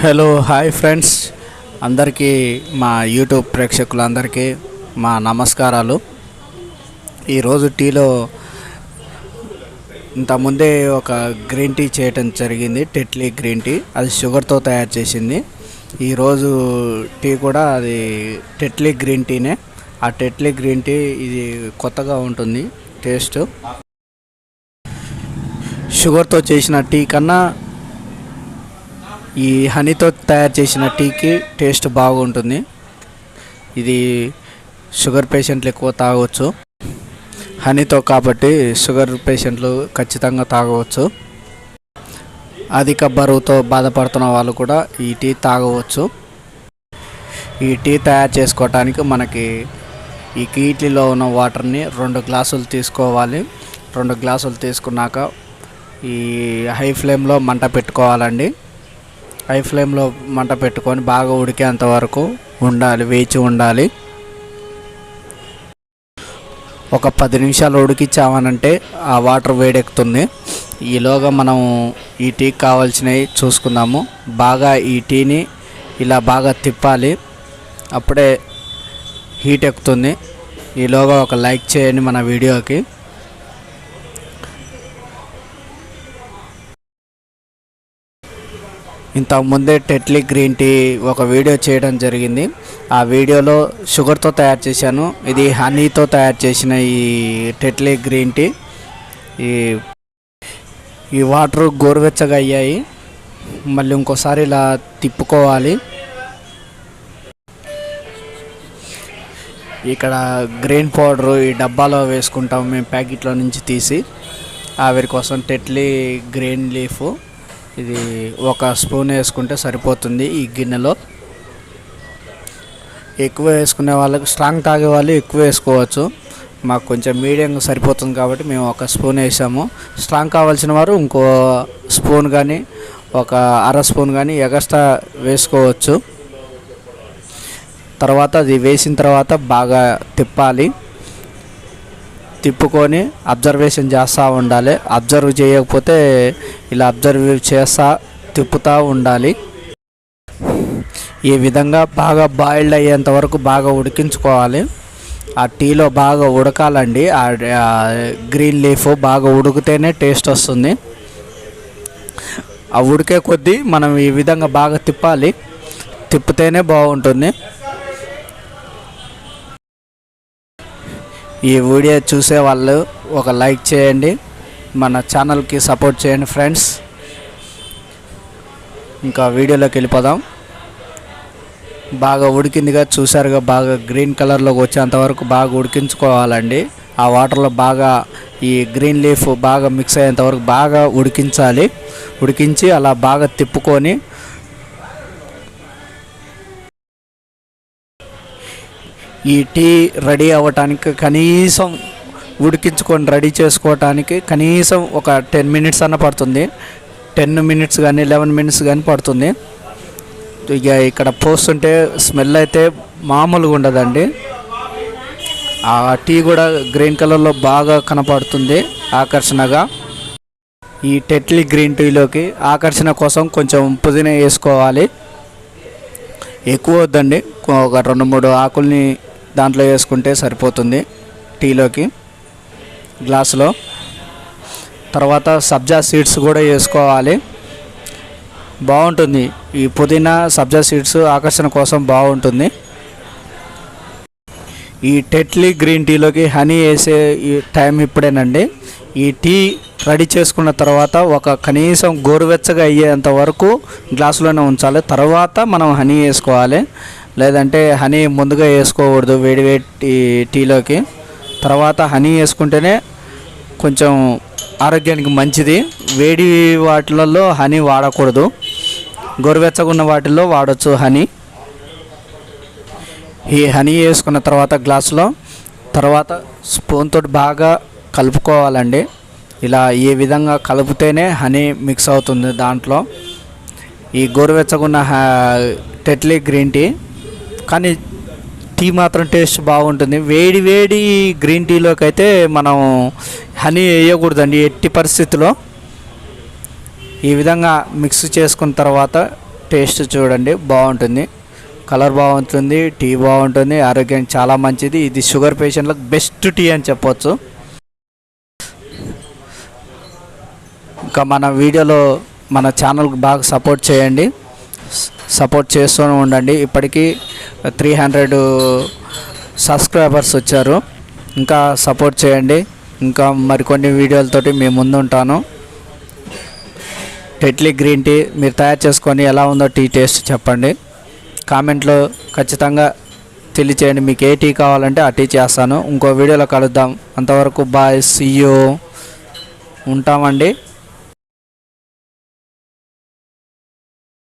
Hello hi friends అందరికీ మా YouTube ప్రేక్షకులందరికీ మా నమస్కారాలు. ఈరోజు టీలో ఇంతకుముందే ఒక గ్రీన్ టీ చేయటం జరిగింది టెట్లీ గ్రీన్ టీ అది షుగర్తో తయారు చేసింది. ఈరోజు టీ కూడా అది టెట్లీ గ్రీన్ టీనే ఆ టెట్లీ గ్రీన్ టీ ఇది కొత్తగా ఉంటుంది టేస్ట్ షుగర్తో చేసిన టీ కన్నా ఈ హనీతో తయారు చేసిన టీకి టేస్ట్ బాగుంటుంది. ఇది షుగర్ పేషెంట్లు ఎక్కువ తాగవచ్చు. హనీతో కాబట్టి షుగర్ పేషెంట్లు ఖచ్చితంగా తాగవచ్చు. అధిక బరువుతో బాధపడుతున్న వాళ్ళు కూడా ఈ టీ తాగవచ్చు. ఈ టీ తయారు చేసుకోవటానికి మనకి ఈ కీట్లీలో ఉన్న వాటర్ని రెండు గ్లాసులు తీసుకోవాలి. రెండు గ్లాసులు తీసుకున్నాక ఈ హై ఫ్లేమ్లో మంట పెట్టుకోవాలండి. హై ఫ్లేమ్లో మంట పెట్టుకొని బాగా ఉడికేంత వరకు ఉండాలి వేచి ఉండాలి. ఒక పది నిమిషాలు ఉడికిచ్చామనంటే ఆ వాటర్ వేడెక్కుతుంది. ఈలోగా మనం ఈ టీకి కావాల్సినవి చూసుకుందాము. బాగా ఈ టీని ఇలా బాగా తిప్పాలి. అప్పుడే హీట్ ఎక్కుతుంది ఈలోగా ఒక లైక్ చేయండి మన వీడియోకి. ఇంతకుముందే టెట్లీ గ్రీన్ టీ ఒక వీడియో చేయడం జరిగింది. ఆ వీడియోలో షుగర్తో తయారు చేశాను. ఇది హనీతో తయారు చేసిన ఈ టెట్లీ గ్రీన్ టీ. ఈ ఈ వాటర్ గోరువెచ్చగా అయ్యాయి. మళ్ళీ ఇంకోసారి ఇలా తిప్పుకోవాలి. ఇక్కడ గ్రీన్ పౌడరు ఈ డబ్బాలో వేసుకుంటాం. మేము ప్యాకెట్లో నుంచి తీసి ఆవిరి కోసం టెట్లీ గ్రీన్ లీఫ్. ఇది ఒక స్పూన్ వేసుకుంటే సరిపోతుంది ఈ గిన్నెలో. ఎక్కువ వేసుకునే వాళ్ళకి స్ట్రాంగ్ తాగే వాళ్ళు ఎక్కువ వేసుకోవచ్చు. మాకు కొంచెం మీడియంగా సరిపోతుంది కాబట్టి మేము ఒక స్పూన్ వేసాము. స్ట్రాంగ్ కావాల్సిన వారు ఇంకో స్పూన్ కానీ ఒక అర స్పూన్ కానీ ఎగస్ట్రా వేసుకోవచ్చు. తర్వాత అది వేసిన తర్వాత బాగా తిప్పాలి. తిప్పుకొని అబ్జర్వేషన్ చేస్తూ ఉండాలి. అబ్జర్వ్ చేయకపోతే ఇలా అబ్జర్వ్ చేస్తా తిప్పుతూ ఉండాలి. ఈ విధంగా బాగా బాయిల్డ్ అయ్యేంత వరకు బాగా ఉడికించుకోవాలి. ఆ టీలో బాగా ఉడకాలండి. ఆ గ్రీన్ లీఫ్ బాగా ఉడికితేనే టేస్ట్ వస్తుంది. ఆ ఉడికే కొద్దీ మనం ఈ విధంగా బాగా తిప్పాలి. తిప్పితేనే బాగుంటుంది. ఈ వీడియో చూసే వాళ్ళు ఒక లైక్ చేయండి. మన ఛానల్కి సపోర్ట్ చేయండి ఫ్రెండ్స్. ఇంకా వీడియోలోకి వెళ్ళిపోదాం. బాగా ఉడికిందిగా చూసారుగా బాగా గ్రీన్ కలర్లోకి వచ్చేంత వరకు బాగా ఉడికించుకోవాలండి. ఆ వాటర్లో బాగా ఈ గ్రీన్ లీఫ్ బాగా మిక్స్ అయ్యేంత వరకు బాగా ఉడికించాలి. ఉడికించి అలా బాగా తిప్పుకొని ఈ టీ రెడీ అవ్వటానికి కనీసం ఉడికించుకొని రెడీ చేసుకోవటానికి కనీసం ఒక టెన్ మినిట్స్ అన్న పడుతుంది. టెన్ మినిట్స్ కానీ లెవెన్ మినిట్స్ కానీ పడుతుంది. ఇక ఇక్కడ పోస్తుంటే స్మెల్ అయితే మామూలుగా ఉండదండి. ఆ టీ కూడా గ్రీన్ కలర్లో బాగా కనపడుతుంది ఆకర్షణగా. ఈ టెట్లీ గ్రీన్ టీలోకి ఆకర్షణ కోసం కొంచెం పుదీనా వేసుకోవాలి. ఎక్కువ వద్దండి. ఒక రెండు మూడు ఆకుల్ని దాంట్లో వేసుకుంటే సరిపోతుంది టీలోకి గ్లాసులో. తర్వాత సబ్జా సీడ్స్ కూడా వేసుకోవాలి. బాగుంటుంది. ఈ పుదీనా సబ్జా సీడ్స్ ఆకర్షణ కోసం బాగుంటుంది. ఈ టెట్లీ గ్రీన్ టీలోకి హనీ వేసే ఈ టైం ఇప్పుడేనండి. ఈ టీ రెడీ చేసుకున్న తర్వాత ఒక కనీసం గోరువెచ్చగా అయ్యేంత వరకు గ్లాసులోనే ఉంచాలి. తర్వాత మనం హనీ వేసుకోవాలి. లేదంటే హనీ ముందుగా వేసుకోకూడదు వేడి వేడి టీలోకి. తర్వాత హనీ వేసుకుంటేనే కొంచెం ఆరోగ్యానికి మంచిది. వేడి వాటిలలో హనీ వాడకూడదు. గోరువెచ్చగా ఉన్న వాటిల్లో వాడచ్చు హనీ. ఈ హనీ వేసుకున్న తర్వాత గ్లాసులో తర్వాత స్పూన్ తోటి బాగా కలుపుకోవాలండి. ఇలా ఏ విధంగా కలిపితేనే హనీ మిక్స్ అవుతుంది దాంట్లో. ఈ గోరువెచ్చగున్న టెట్లీ గ్రీన్ టీ కానీ టీ మాత్రం టేస్ట్ బాగుంటుంది. వేడి వేడి గ్రీన్ టీలోకి అయితే మనం హనీ వేయకూడదండి ఎట్టి పరిస్థితిలో. ఈ విధంగా మిక్స్ చేసుకున్న తర్వాత టేస్ట్ చూడండి బాగుంటుంది. కలర్ బాగుంటుంది టీ బాగుంటుంది ఆరోగ్యానికి చాలా మంచిది. ఇది షుగర్ పేషెంట్లకు బెస్ట్ టీ అని చెప్పొచ్చు. ఇంకా మన వీడియోలో మన ఛానల్కి బాగా సపోర్ట్ చేయండి. సపోర్ట్ చేస్తూనే ఉండండి. ఇప్పటికీ త్రీ హండ్రెడ్ సబ్స్క్రైబర్స్ వచ్చారు. ఇంకా సపోర్ట్ చేయండి. ఇంకా మరికొన్ని వీడియోలతోటి మేము ముందు ఉంటాను టెట్లీ గ్రీన్ టీ మీరు తయారు చేసుకొని ఎలా ఉందో టీ టేస్ట్ చెప్పండి. కామెంట్లో ఖచ్చితంగా తెలియచేయండి. మీకు ఏ టీ కావాలంటే ఆ టీ చేస్తాను. ఇంకో వీడియోలో కలుద్దాం. అంతవరకు బాయ్. సీయో ఉంటామండి.